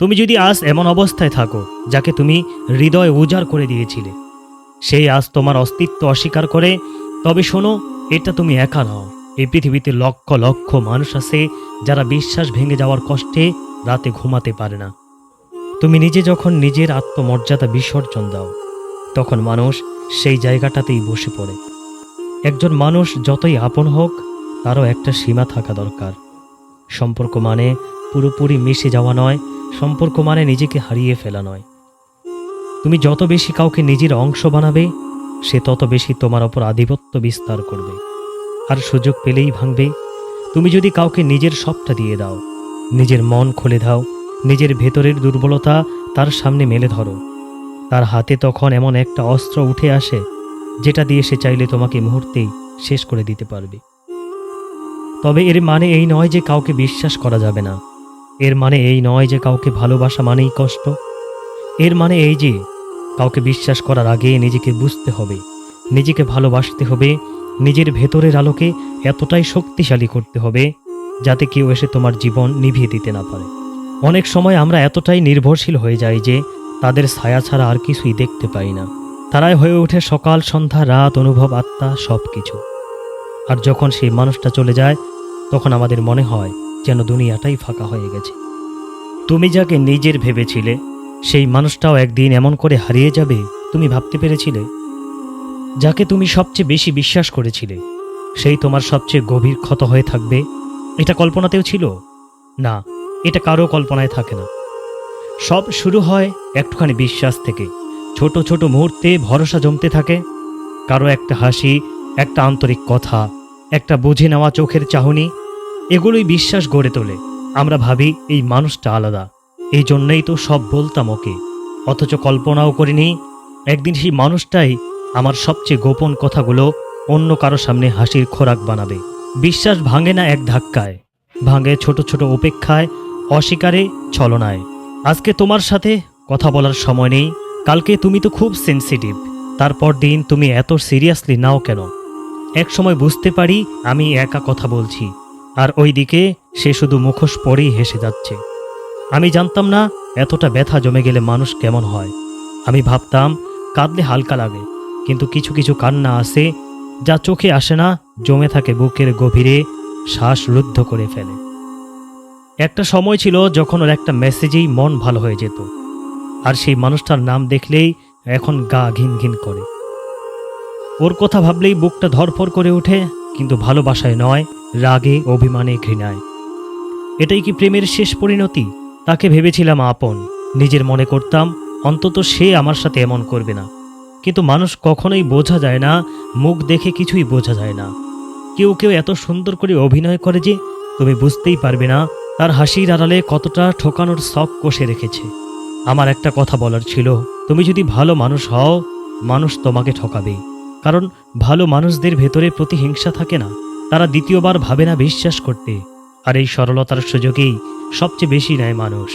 তুমি যদি আজ এমন অবস্থায় থাকো যাকে তুমি হৃদয় উজাড় করে দিয়েছিলে, সেই আজ তোমার অস্তিত্ব অস্বীকার করে, তবে শোনো, এটা তুমি একা নও। এই পৃথিবীতে লক্ষ লক্ষ মানুষ আছে যারা বিশ্বাস ভেঙে যাওয়ার কষ্টে রাতে ঘুমাতে পারে না। তুমি নিজে যখন নিজের আত্মমর্যাদা বিসর্জন দাও, তখন মানুষ সেই জায়গাটাতেই বসে পড়ে। একজন মানুষ যতই আপন হোক, তারও একটা সীমা থাকা দরকার। সম্পর্ক মানে পুরোপুরি মিশে যাওয়া নয় সম্পর্ক মানে নিজেকে হারিয়ে ফেলা নয়। তুমি যত বেশি কাউকে নিজের অংশ বানাবে, সে তত বেশি তোমার ওপর আধিপত্য বিস্তার করবে। আর সুযোগ পেলেই ভাঙবে। তুমি যদি কাউকে নিজের সবটা দিয়ে দাও, নিজের মন খুলে দাও, নিজের ভেতরের দুর্বলতা তার সামনে মেলে ধরো। তার হাতে তখন এমন একটা অস্ত্র উঠে আসে, যেটা দিয়ে সে চাইলে তোমাকে মুহূর্তেই শেষ করে দিতে পারবে। তবে এর মানে এই নয় যে কাউকে বিশ্বাস করা যাবে না। এর মানে এই নয় যে কাউকে ভালোবাসা মানেই কষ্ট। এর মানে এই যে, কাউকে বিশ্বাস করার আগে নিজেকে বুঝতে হবে, নিজেকে ভালোবাসতে হবে, নিজের ভেতরের আলোকে এতটাই শক্তিশালী করতে হবে, যাতে কেউ এসে তোমার জীবন নিভিয়ে দিতে না পারে। অনেক সময় আমরা এতটাই নির্ভরশীল হয়ে যাই যে তাদের ছায়া ছাড়া আর কিছুই দেখতে পাই না। তারাই হয়ে ওঠে সকাল, সন্ধ্যা, রাত, অনুভব, আত্মা সব কিছু আর যখন সেই মানুষটা চলে যায়, তখন আমাদের মনে হয় যেন দুনিয়াটাই ফাঁকা হয়ে গেছে। তুমি যাকে নিজের ভেবেছিলে, সেই মানুষটাও একদিন এমন করে হারিয়ে যাবে, তুমি ভাবতে পেরেছিলে? যাকে তুমি সবচেয়ে বেশি বিশ্বাস করেছিলে, সেই তোমার সবচেয়ে গভীর ক্ষত হয়ে থাকবে? এটা কল্পনাতেও ছিল? না, এটা কারও কল্পনায় থাকে না। সব শুরু হয় একটুখানি বিশ্বাস থেকে। ছোট ছোট মুহূর্তে ভরসা জমতে থাকে। কারও একটা হাসি, একটা আন্তরিক কথা, একটা বুঝে নেওয়া চোখের চাহনি এগুলোই বিশ্বাস গড়ে তোলে। আমরা ভাবি এই মানুষটা আলাদা। এই জন্যই তো সব বলতাম ওকে। অথচ কল্পনাও করিনি, একদিন সেই মানুষটাই আমার সবচেয়ে গোপন কথাগুলো অন্য কারও সামনে হাসির খোরাক বানাবে। বিশ্বাস ভাঙে না এক ধাক্কায়। ভাঙে ছোট ছোট উপেক্ষায়, অস্বীকারে, ছলনায়। আজকে তোমার সাথে কথা বলার সময় নেই। কালকে তুমি তো খুব সেন্সিটিভ তারপর দিন তুমি এত সিরিয়াসলি নাও কেন? এক সময় বুঝতে পারি আমি একা কথা বলছি। আর ওইদিকে সে শুধু মুখোশ পরেই হেসে যাচ্ছে। আমি জানতাম না এতটা ব্যথা জমে গেলে মানুষ কেমন হয়। আমি ভাবতাম, কাঁদলে হালকা লাগে, কিন্তু কিছু কিছু কান্না আসে যা চোখে আসে না, জমে থাকে বুকের গভীরে, শ্বাস রুদ্ধ করে ফেলে। একটা সময় ছিল যখন ওর একটা মেসেজেই মন ভালো হয়ে যেত, আর সেই মানুষটার নাম দেখলেই এখন গা ঘিন ঘিন করে। ওর কথা ভাবলেই বুকটা ধরফর করে ওঠে, কিন্তু ভালোবাসায় নয় রাগে অভিমানে ঘৃণায়। এটাই কি প্রেমের শেষ পরিণতি? তাকে ভেবেছিলাম আপন। নিজের মনে করতাম, অন্তত সে আমার সাথে এমন করবে না। কিন্তু মানুষ কখনোই বোঝা যায় না, মুখ দেখে কিছুই বোঝা যায় না। কেউ কেউ এত সুন্দর করে অভিনয় করে যে, তুমি বুঝতেই পারবে না, তার হাসির আড়ালে কতটা ঠোকানোর শখ কষে রেখেছে। আমার একটা কথা বলার ছিল, তুমি যদি ভালো মানুষ হও, মানুষ তোমাকে ঠকাবে কারণ ভালো মানুষদের ভেতরে প্রতিহিংসা থাকে না। তারা দ্বিতীয়বার ভাবে না বিশ্বাস করতে। আর এই সরলতার সুযোগেই সবচেয়ে বেশি নেয় মানুষ।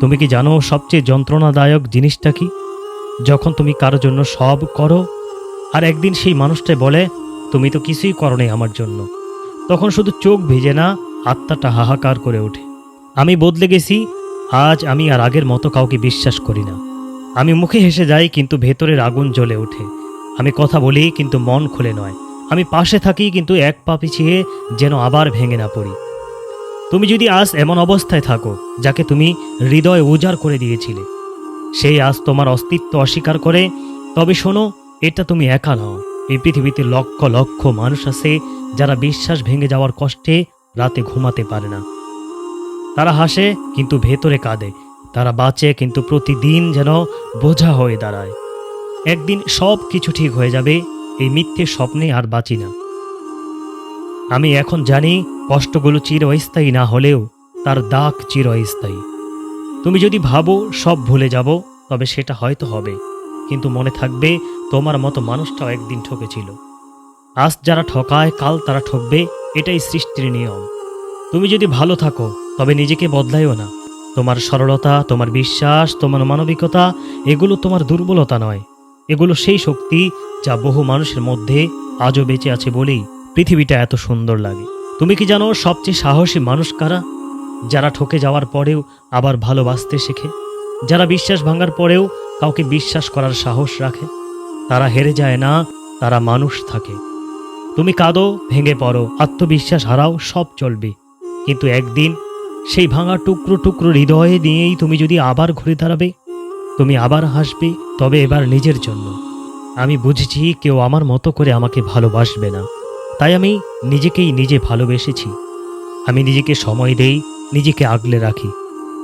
তুমি কি জানো সবচেয়ে যন্ত্রণাদায়ক জিনিসটা কি? যখন তুমি কারোর জন্য সব করো, আর একদিন সেই মানুষটাই বলে, তুমি তো কিছুই করো নাই আমার জন্য। তখন শুধু চোখ ভিজে না, আত্মাটা হাহাকার করে ওঠে। আমি বদলে গেছি, আজ আমি আর আগের মতো কাউকে বিশ্বাস করি না। আমি মুখে হেসে যাই, কিন্তু ভেতরের আগুন জ্বলে ওঠে। আমি কথা বলি, কিন্তু মন খুলে নয়। আমি পাশে থাকি কিন্তু এক পা পিছিয়ে যেন আবার ভেঙে না পড়ি। তুমি যদি আজ এমন অবস্থায় থাকো, যাকে তুমি হৃদয় উজাড় করে দিয়েছিলে, সেই আজ তোমার অস্তিত্ব অস্বীকার করে, তবে শোনো, এটা তুমি একা নাও। এই পৃথিবীতে লক্ষ লক্ষ মানুষ আছে যারা বিশ্বাস ভেঙে যাওয়ার কষ্টে রাতে ঘুমাতে পারে না। তারা হাসে কিন্তু ভেতরে কাঁদে। তারা বাঁচে কিন্তু প্রতিদিন যেন বোঝা হয়ে দাঁড়ায়। একদিন সব কিছু ঠিক হয়ে যাবে এই মিথ্যে স্বপ্নে আর বাঁচি না। আমি এখন জানি কষ্টগুলো চিরস্থায়ী না হলেও তার দাগ চিরস্থায়ী। তুমি যদি ভাবো সব ভুলে যাব, তবে সেটা হয়তো হবে। কিন্তু মনে থাকবে তোমার মতো মানুষটাও একদিন ঠকেছিল। আজ যারা ঠকায়, কাল তারা ঠকবে, এটাই সৃষ্টির নিয়ম। তুমি যদি ভালো থাকো, তবে নিজেকে বদলাইও না। তোমার সরলতা, তোমার বিশ্বাস, তোমার মানবিকতা, এগুলো তোমার দুর্বলতা নয়। এগুলো সেই শক্তি যা বহু মানুষের মধ্যে আজও বেঁচে আছে বলেই পৃথিবীটা এত সুন্দর লাগে। তুমি কি জানো সবচেয়ে সাহসী মানুষ কারা? যারা ঠকে যাওয়ার পরেও আবার ভালোবাসতে শেখে। যারা বিশ্বাস ভাঙার পরেও কাউকে বিশ্বাস করার সাহস রাখে। তারা হেরে যায় না, তারা মানুষ থাকে। তুমি কাঁদো, ভেঙে পড়ো, আত্মবিশ্বাস হারাও, সব চলবে। কিন্তু একদিন সেই ভাঙা টুকরো টুকরো হৃদয়ে নিয়েই তুমি যদি আবার ঘুরে দাঁড়াবে তুমি আবার হাসবে, তবে এবার নিজের জন্য। আমি বুঝেছি কেউ আমার মতো করে আমাকে ভালোবাসবে না। তাই আমি নিজেকেই নিজে ভালোবেসেছি। আমি নিজেকে সময় দেই, নিজেকে আগলে রাখি।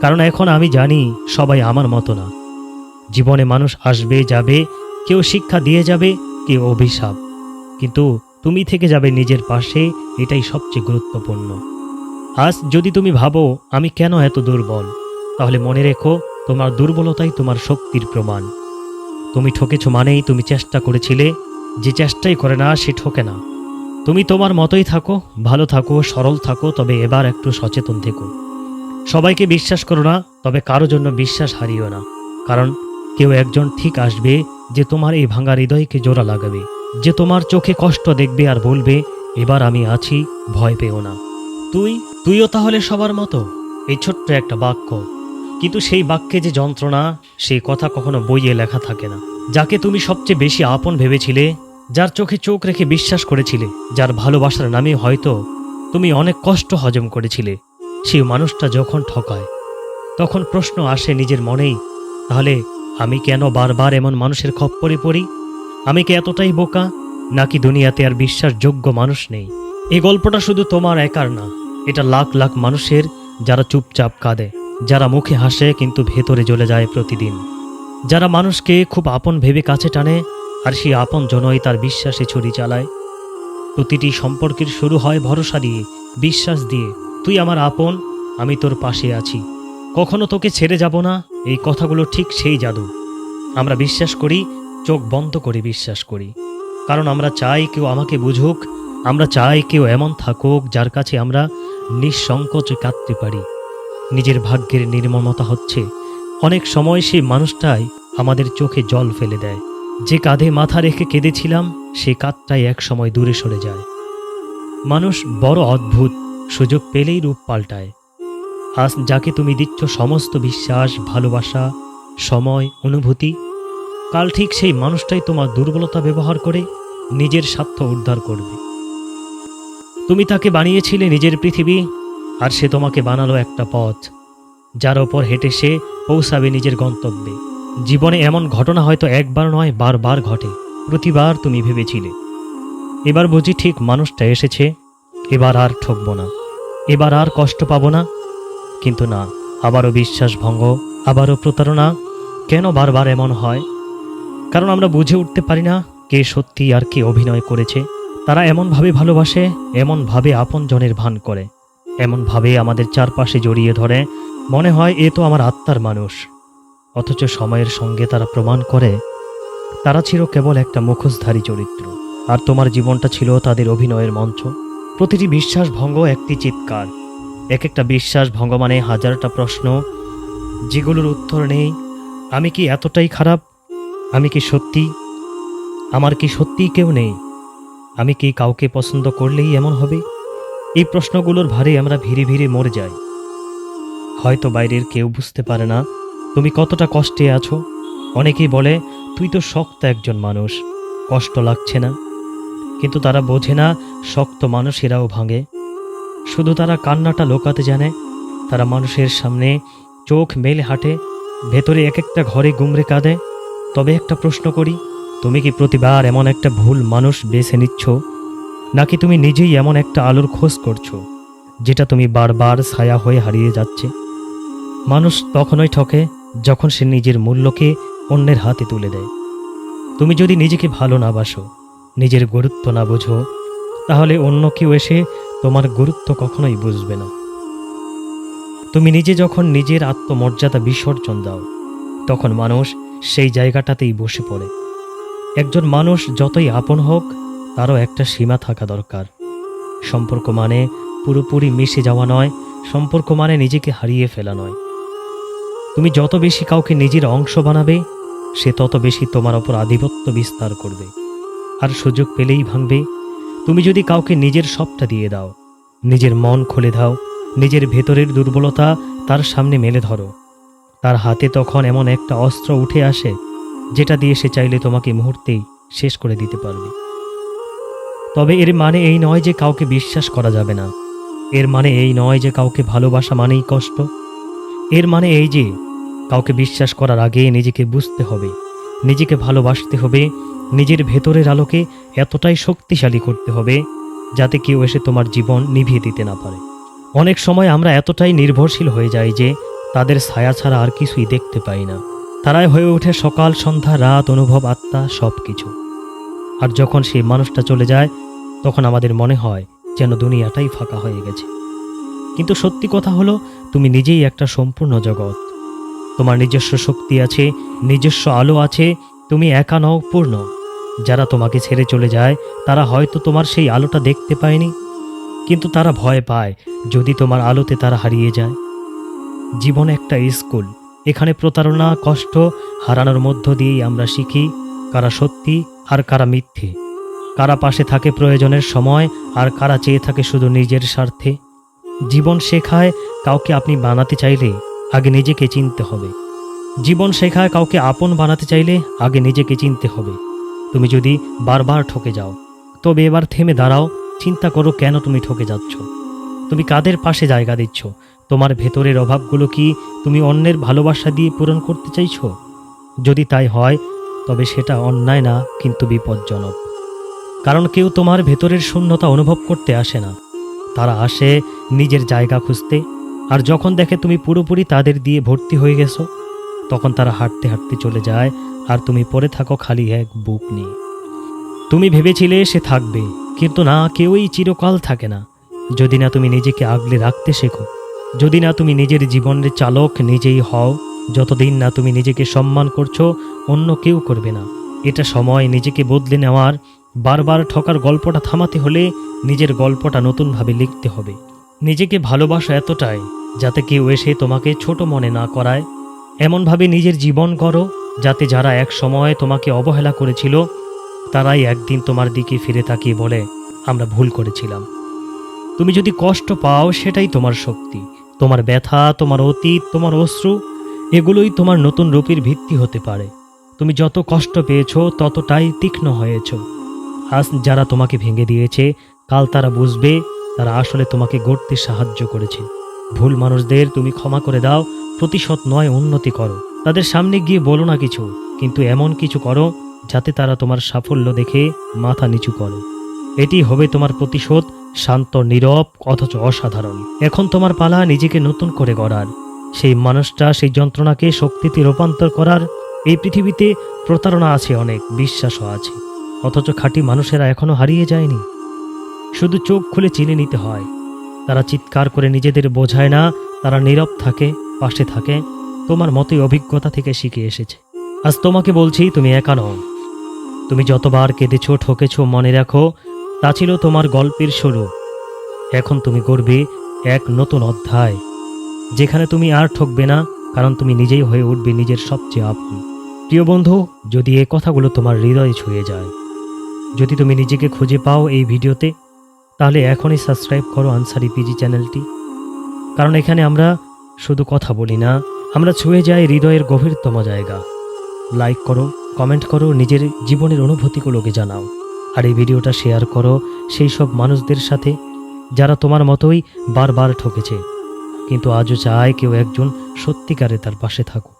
কারণ এখন আমি জানি সবাই আমার মতো না। জীবনে মানুষ আসবে, যাবে, কেউ শিক্ষা দিয়ে যাবে, কেউ অভিশাপ। কিন্তু তুমি থেকে যাবে নিজের পাশে, এটাই সবচেয়ে গুরুত্বপূর্ণ। আজ যদি তুমি ভাবো আমি কেন এত দুর্বল, তাহলে মনে রেখো তোমার দুর্বলতাই তোমার শক্তির প্রমাণ। তুমি ঠকেছ মানেই তুমি চেষ্টা করেছিলে, যে চেষ্টাই করে না, সে ঠকে না। তুমি তোমার মতোই থাকো, ভালো থাকো, সরল থাকো, তবে এবার একটু সচেতন থেকো। সবাইকে বিশ্বাস করো না, তবে কারও জন্য বিশ্বাস হারিও না। কারণ কেউ একজন ঠিক আসবে, যে তোমার এই ভাঙা হৃদয়কে জোড়া লাগাবে, যে তোমার চোখে কষ্ট দেখবে আর বলবে, এবার আমি আছি, ভয় পেও না। তুই, তুইও তাহলে সবার মতো? এই ছোট্ট একটা বাক্য। কিন্তু সেই বাক্যে যে যন্ত্রণা, সেই কথা কখনো বইয়ে লেখা থাকে না। যাকে তুমি সবচেয়ে বেশি আপন ভেবেছিলে, যার চোখে চোখ রেখে বিশ্বাস করেছিলে, যার ভালোবাসার নামে হয়তো তুমি অনেক কষ্ট হজম করেছিলে, সেই মানুষটা যখন ঠকায়, তখন প্রশ্ন আসে নিজের মনেই, তাহলে আমি কেন বারবার এমন মানুষের খপ্পরে পড়ি? আমি কি এতটাই বোকা? নাকি দুনিয়াতে আর বিশ্বাসযোগ্য মানুষ নেই? এই গল্পটা শুধু তোমার একার না, এটা লাখ লাখ মানুষের যারা চুপচাপ কাঁদে। যারা মুখে হাসে কিন্তু ভেতরে জ্বলে যায় প্রতিদিন। যারা মানুষকে খুব আপন ভেবে কাছে টানে, আর সেই আপন জনই তার বিশ্বাসে ছুরি চালায়। প্রতিটি সম্পর্কের শুরু হয় ভরসা দিয়ে, বিশ্বাস দিয়ে, তুই আমার আপন, আমি তোর পাশে আছি। কখনো তোকে ছেড়ে যাব না, এই কথাগুলো ঠিক সেই জাদু। আমরা বিশ্বাস করি, চোখ বন্ধ করে বিশ্বাস করি। কারণ আমরা চাই কেউ আমাকে বুঝুক, আমরা চাই কেউ এমন থাকুক যার কাছে আমরা নিঃসংকোচে কাঁদতে পারি। নিজের ভাগ্যের নির্মমতা হচ্ছে। অনেক সময় সেই মানুষটাই আমাদের চোখে জল ফেলে দেয়। যে কাঁধে মাথা রেখে কেঁদেছিলাম, সে কাঁধটাই এক সময় দূরে সরে যায়। মানুষ বড় অদ্ভুত সুযোগ পেলেই রূপ পাল্টায়। আজ যাকে তুমি দিচ্ছ সমস্ত বিশ্বাস, ভালোবাসা, সময়, অনুভূতি, কাল ঠিক সেই মানুষটাই তোমার দুর্বলতা ব্যবহার করে নিজের স্বার্থ উদ্ধার করবে। তুমি তাকে বানিয়েছিলে নিজের পৃথিবী আর সে তোমাকে বানালো একটা পথ, যার ওপর হেঁটে সে পৌঁছাবে নিজের গন্তব্যে। জীবনে এমন ঘটনা হয়তো একবার নয়, বারবার ঘটে। প্রতিবার তুমি ভেবেছিলে। এবার বুঝি ঠিক মানুষটা এসেছে, এবার আর ঠকবো না। এবার আর কষ্ট পাবো না। কিন্তু না, আবারও বিশ্বাস ভঙ্গ, আবারও প্রতারণা, কেন বারবার এমন হয়? কারণ আমরা বুঝে উঠতে পারি না কে সত্যি আর কে অভিনয় করেছে। তারা এমনভাবে ভালোবাসে, এমনভাবে আপনজনের ভান করে। এমনভাবে আমাদের চারপাশে জড়িয়ে ধরে, মনে হয় এ তো আমার আত্মার মানুষ। অথচ সময়ের সঙ্গে তারা প্রমাণ করে, তারা ছিল কেবল একটা মুখোশধারী চরিত্র। আর তোমার জীবনটা ছিল তাদের অভিনয়ের মঞ্চ। প্রতিটি বিশ্বাস ভঙ্গ একটি চিৎকার। এক একটা বিশ্বাস ভঙ্গ মানে হাজারটা প্রশ্ন, যেগুলোর উত্তর নেই, আমি কি এতটাই খারাপ? আমি কি সত্যি? আমার কি সত্যিই কেউ নেই? আমি কি কাউকে পছন্দ করলেই এমন হবে? এই প্রশ্নগুলোর ভারে আমরা ধীরে ধীরে মরে যাই। হয়তো বাইরের কেউ বুঝতে পারে না, তুমি কতটা কষ্টে আছো? অনেকেই বলে, তুই তো শক্ত একজন মানুষ, কষ্ট লাগছে না। কিন্তু তারা বোঝে না, শক্ত মানুষেরাও ভাঙে। শুধু তারা কান্নাটা লোকাতে জানে, তারা মানুষের সামনে চোখ মেলে হাঁটে, ভেতরে এক একটা ঘরে গুমরে কাঁদে। তবে একটা প্রশ্ন করি, তুমি কি প্রতিবার এমন একটা ভুল মানুষ বেছে নিচ্ছ? নাকি তুমি নিজেই এমন একটা আলোর খোঁজ করছ, যেটা তুমি বারবার ছায়া হয়ে হারিয়ে যাচ্ছে? মানুষ তখনই ঠকে যখন সে নিজের মূল্যকে অন্যের হাতে তুলে দেয়। তুমি যদি নিজেকে ভালো না বাসো, নিজের গুরুত্ব না বোঝো, তাহলে অন্য কেউ এসে তোমার গুরুত্ব কখনোই বুঝবে না। তুমি নিজে যখন নিজের আত্মমর্যাদা বিসর্জন দাও, তখন মানুষ সেই জায়গাটাতেই বসে পড়ে। একজন মানুষ যতই আপন হোক তারও একটা সীমা থাকা দরকার। সম্পর্ক মানে পুরোপুরি মিশে যাওয়া নয়, সম্পর্ক মানে নিজেকে হারিয়ে ফেলা নয়। তুমি যত বেশি কাউকে নিজের অংশ বানাবে, সে তত বেশি তোমার ওপর আধিপত্য বিস্তার করবে। আর সুযোগ পেলেই ভাঙবে। তুমি যদি কাউকে নিজের সবটা দিয়ে দাও, নিজের মন খুলে দাও, নিজের ভেতরের দুর্বলতা তার সামনে মেলে ধরো। তার হাতে তখন এমন একটা অস্ত্র উঠে আসে, যেটা দিয়ে সে চাইলে তোমাকে মুহূর্তেই শেষ করে দিতে পারবে। তবে এর মানে এই নয় যে কাউকে বিশ্বাস করা যাবে না। এর মানে এই নয় যে কাউকে ভালোবাসা মানেই কষ্ট। এর মানে এই যে, কাউকে বিশ্বাস করার আগে নিজেকে বুঝতে হবে, নিজেকে ভালোবাসতে হবে, নিজের ভেতরের আলোকে এতটাই শক্তিশালী করতে হবে, যাতে কেউ এসে তোমার জীবন নিভিয়ে দিতে না পারে। অনেক সময় আমরা এতটাই নির্ভরশীল হয়ে যাই যে তাদের ছায়া ছাড়া আর কিছুই দেখতে পাই না। তারাই হয়ে ওঠে সকাল, সন্ধ্যা, রাত, অনুভব, আত্মা সব কিছু আর যখন সেই মানুষটা চলে যায় তখন আমাদের মনে হয় যেন দুনিয়াটাই ফাঁকা হয়ে গেছে। কিন্তু সত্যি কথা হলো, তুমি নিজেই একটা সম্পূর্ণ জগৎ। তোমার নিজস্ব শক্তি আছে, নিজস্ব আলো আছে, তুমি একা নও, পূর্ণ। যারা তোমাকে ছেড়ে চলে যায়, তারা হয়তো তোমার সেই আলোটা দেখতে পায়নি। কিন্তু তারা ভয় পায় যদি তোমার আলোতে তারা হারিয়ে যায়। জীবন একটা স্কুল। এখানে প্রতারণা, কষ্ট হারানোর মধ্য দিয়েই আমরা শিখি কারা সত্যি আর কারা মিথ্যে। কারা পাশে থাকে প্রয়োজনের সময় আর কারা চেয়ে থাকে শুধু নিজের স্বার্থে? জীবন শেখায় কাউকে আপনি বানাতে চাইলে আগে নিজেকে চিনতে হবে। জীবন শেখায় কাউকে আপন বানাতে চাইলে আগে নিজেকে চিনতে হবে। তুমি যদি বারবার ঠকে যাও, তবে এবার থেমে দাঁড়াও, চিন্তা করো কেন তুমি ঠকে যাচ্ছ? তুমি কাদের পাশে জায়গা দিচ্ছ? তোমার ভেতরের অভাবগুলো কি তুমি অন্যের ভালোবাসা দিয়ে পূরণ করতে চাইছো? যদি তাই হয়, তবে সেটা অন্যায় না, কিন্তু বিপজ্জনক। কারণ কেউ তোমার ভেতরের শূন্যতা অনুভব করতে আসে না। তারা আসে নিজের জায়গা খুঁজতে, আর যখন দেখে তুমি পুরোপুরি তাদের দিয়ে ভর্তি হয়ে গেছো, তখন তারা হাঁটতে হাঁটতে চলে যায়, আর তুমি পড়ে থাকো খালি এক বুক নিয়ে। তুমি ভেবেছিলে সে থাকবে, কিন্তু না, কেউই চিরকাল থাকে না। যদি না তুমি নিজেকে আগলে রাখতে শেখো, যদি না তুমি নিজের জীবনের চালক নিজেই হও, যতদিন না তুমি নিজেকে সম্মান করছ, অন্য কেউ করবে না। এটা সময় নিজেকে বদলে নেওয়ার বারবার ঠকার গল্পটা থামাতে হলে নিজের গল্পটা নতুনভাবে লিখতে হবে। নিজেকে ভালোবাসা এতটাই যাতে কেউ এসে তোমাকে ছোট মনে না করায়। এমনভাবে নিজের জীবন করো যাতে যারা এক সময় তোমাকে অবহেলা করেছিল, তারাই একদিন তোমার দিকে ফিরে তাকিয়ে বলে, আমরা ভুল করেছিলাম। তুমি যদি কষ্ট পাও, সেটাই তোমার শক্তি। তোমার ব্যথা, তোমার অতীত, তোমার অশ্রু, এগুলোই তোমার নতুন রূপের ভিত্তি হতে পারে। তুমি যত কষ্ট পেয়েছ, ততটাই তীক্ষ্ণ হয়েছ। আজ যারা তোমাকে ভেঙে দিয়েছে, কাল তারা বুঝবে, তারা আসলে তোমাকে গড়তে সাহায্য করেছে। ভুল মানুষদের তুমি ক্ষমা করে দাও, প্রতিশোধ নয়, উন্নতি করো। তাদের সামনে গিয়ে বলো না কিছু, কিন্তু এমন কিছু করো, যাতে তারা তোমার সাফল্য দেখে মাথা নিচু করে। এটি হবে তোমার প্রতিশোধ, শান্ত, নীরব, অথচ অসাধারণ। এখন তোমার পালা নিজেকে নতুন করে গড়ার। সেই মানুষটা, সেই যন্ত্রণাকে শক্তিতে রূপান্তর করার এই পৃথিবীতে প্রতারণা আছে অনেক, বিশ্বাসও আছে। অথচ খাঁটি মানুষেরা এখনও হারিয়ে যায়নি। শুধু চোখ খুলে চিনে নিতে হয়। তারা চিৎকার করে নিজেদের বোঝায় না, তারা নীরব থাকে, পাশে থাকে। তোমার মতোই অভিজ্ঞতা থেকে শিখে এসেছে। আজ তোমাকে বলছি, তুমি একা নও। তুমি যতবার কেঁদেছো, ঠকেছো মনে রাখো, তা ছিল তোমার গল্পের শুরু। এখন তুমি করবে এক নতুন অধ্যায়, যেখানে তুমি আর ঠকবে না, কারণ তুমি নিজেই হয়ে উঠবে নিজের সবচেয়ে আপন। প্রিয় বন্ধু, যদি এ কথাগুলো তোমার হৃদয়ে ছুঁয়ে যায় যদি তুমি নিজেকে খুঁজে পাও এই ভিডিওতে, তাহলে এখনই সাবস্ক্রাইব করো আনসারি পিজি চ্যানেলটি। কারণ এখানে আমরা শুধু কথা বলি না, আমরা ছুঁয়ে যাই হৃদয়ের গভীরতম জায়গা। লাইক করো কমেন্ট করো, নিজের জীবনের অনুভূতিগুলোকে জানাও। আর এই ভিডিওটা শেয়ার করো সেই সব মানুষদের সাথে, যারা তোমার মতোই বারবার ঠকেছে। কিন্তু আজও চায় কেউ একজন সত্যিকারে তার পাশে থাকুক।